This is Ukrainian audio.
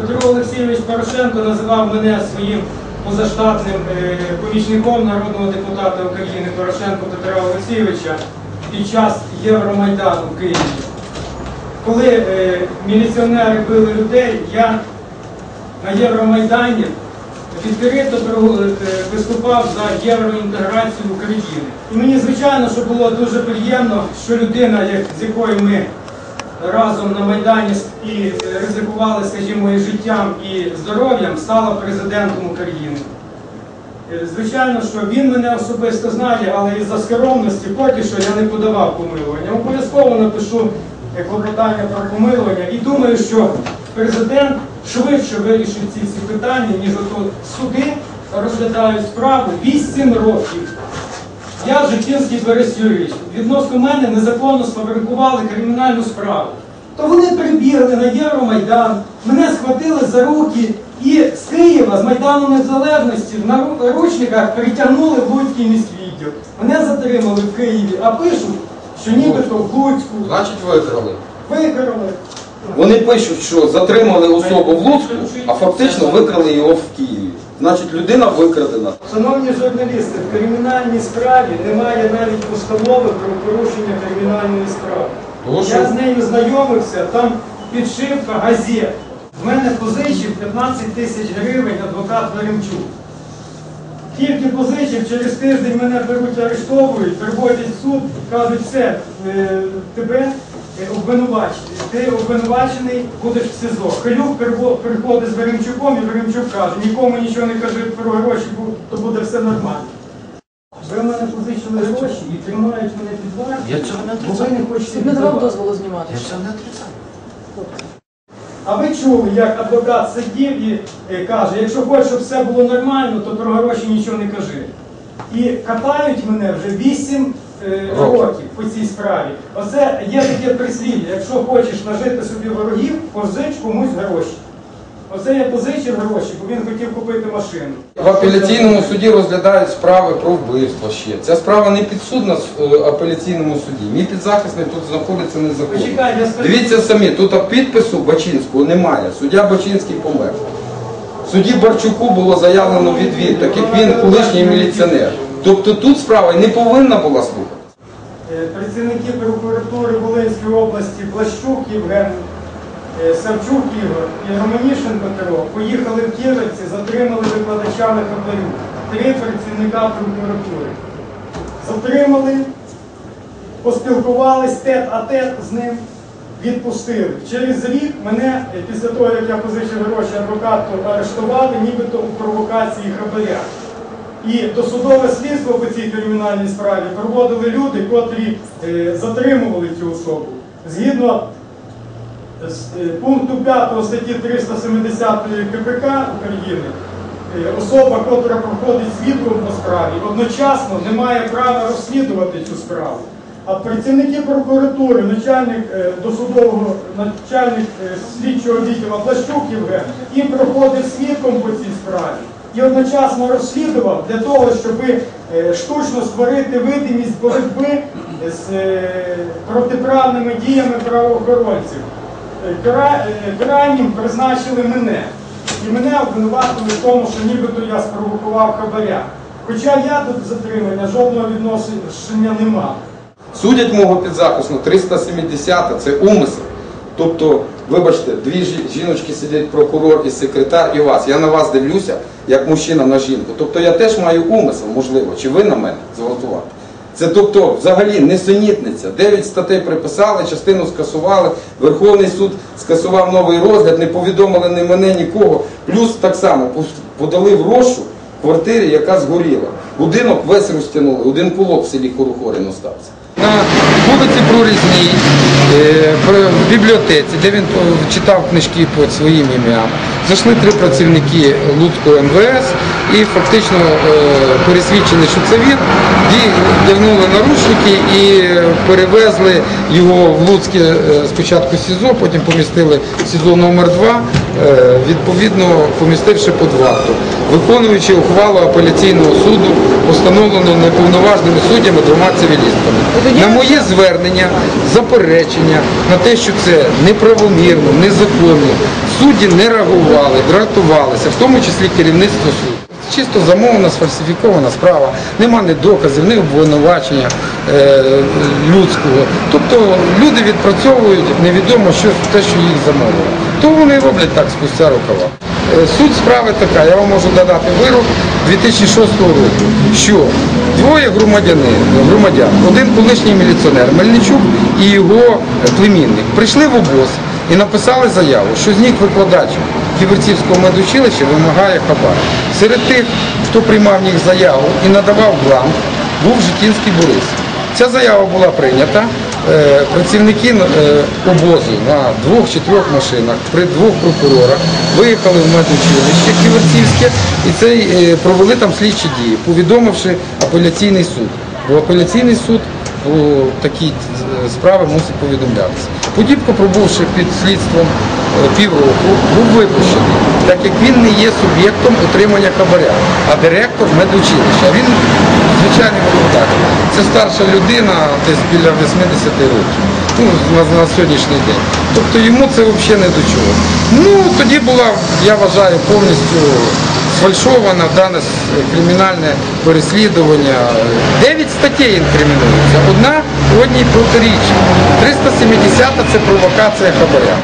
Петро Олексійович Порошенко називав мене своїм позаштатним е, помічником народного депутата України Порошенко Петра Олексійовича під час Євромайдану в Києві. Коли е, міліціонери били людей, я на Євромайдані відкрито е, виступав за євроінтеграцію України. І мені звичайно, що було дуже приємно, що людина, з якою ми разом на Майдані і е, ризикували, скажімо, і життям і здоров'ям, стала президентом України. Е, Звичайно, що він мене особисто знає, але із-за скромності поки що я не подавав помилування. Обов'язково напишу е, клопотання про помилування і думаю, що президент швидше вирішить ці всі питання, ніж ото суди розглядають справу 8 років. Я Житинський Борис Юрійович. Відносно мене незаконно сфабрикували кримінальну справу. То вони прибігли на Євромайдан, мене схватили за руки і з Києва, з Майдану Незалежності, в наручниках притягнули в Луцький міськвідділ. Мене затримали в Києві, а пишуть, що нібито в Луцьку Значить, викрали. викрали. Вони пишуть, що затримали особу в Луцьку, а фактично викрали його в Києві. Значить, людина викрадена. Шановні журналісти, в кримінальній справі немає навіть постанови про порушення кримінальної справи. Тому що- Я з нею знайомився, там підшивка газет. В мене позичив 15 тисяч гривень адвокат Веремчук. Тільки позичив, через тиждень мене беруть, арештовують, приводять в суд, кажуть, все, е, тебе е, обвинувачений. Ти обвинувачений, будеш в СИЗО. Халюк приходить з Веремчуком і Веремчук каже, нікому нічого не кажи про гроші, то буде все нормально. Ви в мене позичили гроші і тримають мене під вартою, бо ви не хочете не давав дозволу знімати. Я цього не отрицаю. А ви чули, як адвокат сидів і е, каже, якщо хочеш, щоб все було нормально, то про гроші нічого не кажи. І катають мене вже 8 е, Років. років по цій справі. Оце є таке прислів'я, якщо хочеш нажити собі ворогів, позич комусь гроші. Оце я позичив гроші, бо він хотів купити машину. В апеляційному суді розглядають справи про вбивство ще. Ця справа не підсудна в е, апеляційному суді. Мій підзахисний тут знаходиться незаконно. Почекай, я скажу. Дивіться самі, тут підпису Бачинського немає. Суддя Бачинський помер. Судді Барчуку було заявлено відвід, так як він колишній міліціонер. Тобто тут справа не повинна була слухати. Е, Працівники прокуратури Волинської області Блащук Євген, е, Савчук Ігор і Романішин Петро поїхали в Кіровці, затримали викладачами хабарю. Три працівника прокуратури. Затримали, поспілкувались тет а тет з ним, відпустили. Через рік мене, е, після того, як я позичив гроші адвокату, арештували, нібито у провокації хабаря. І досудове слідство по цій кримінальній справі проводили люди, котрі е, затримували цю особу. Згідно з, е, пункту 5 статті 370 КПК України, е, особа, котра проходить свідком по справі, одночасно не має права розслідувати цю справу. А працівники прокуратури, начальник е, досудового, начальник е, слідчого відділу Плащук Євген, і проходив свідком по цій справі і одночасно розслідував для того, щоб е, штучно створити видимість боротьби з е, протиправними діями правоохоронців. Е, кра- Крайнім призначили мене. І мене обвинуватили в тому, що нібито я спровокував хабаря. Хоча я до затримання жодного відношення не мав. Судять мого підзахисну 370 це умисел. Тобто, вибачте, дві жіночки сидять прокурор і секретар, і вас. Я на вас дивлюся, як мужчина на жінку. Тобто я теж маю умисел, можливо, чи ви на мене зґвалтувати. Це тобто взагалі несенітниця. Дев'ять статей приписали, частину скасували. Верховний суд скасував новий розгляд, не повідомили ні мене, нікого. Плюс так само подали в розшук квартирі, яка згоріла. Будинок весь розтягнули, один кулок в селі Хорухорин остався. На вулиці Прорізній, е, в бібліотеці, де він е, читав книжки під своїм ім'ям, зайшли три працівники Луцького МВС і фактично е, пересвідчили, що це він, вдягнули наручники і перевезли його в Луцьке е, спочатку СІЗО, потім помістили в СІЗО номер 2 е, відповідно помістивши під варту, виконуючи ухвалу апеляційного суду, постановлену неповноважними суддями двома цивілістами. На моє звернення, заперечення на те, що це неправомірно, незаконно, судді не реагували, дратувалися, в тому числі керівництво суду. Чисто замовна, сфальсифікована справа, нема ні доказів, ні обвинувачення е, людського. Тобто люди відпрацьовують невідомо що те, що їх замовили. То вони роблять так спустя рукава. Е, Суть справи така, я вам можу додати вирок 2006 року, що двоє громадян, один колишній міліціонер Мельничук і його племінник прийшли в обоз і написали заяву, що з них викладач Ківерцівського медучилища вимагає хабар. Серед тих, хто приймав в них заяву і надавав бланк, був Житінський Борис. Ця заява була прийнята. Е, Працівники е, обозу на двох чи трьох машинах при двох прокурорах виїхали в медучилище Ківерцівське і цей, е, провели там слідчі дії, повідомивши апеляційний суд. Бо апеляційний суд по такій е, справи мусить повідомлятися. Подібко, пробувши під слідством е, півроку, був випущений, так як він не є суб'єктом отримання хабаря, а директор медучилища. Він звичайний викладач. Це старша людина, десь біля 80 років. Ну, на, на сьогоднішній день. Тобто йому це взагалі не до чого. Ну, тоді була, я вважаю, повністю сфальшовано дане кримінальне переслідування. Дев'ять статей інкримінується. Одна одній протирічна. 370 це провокація хабаря.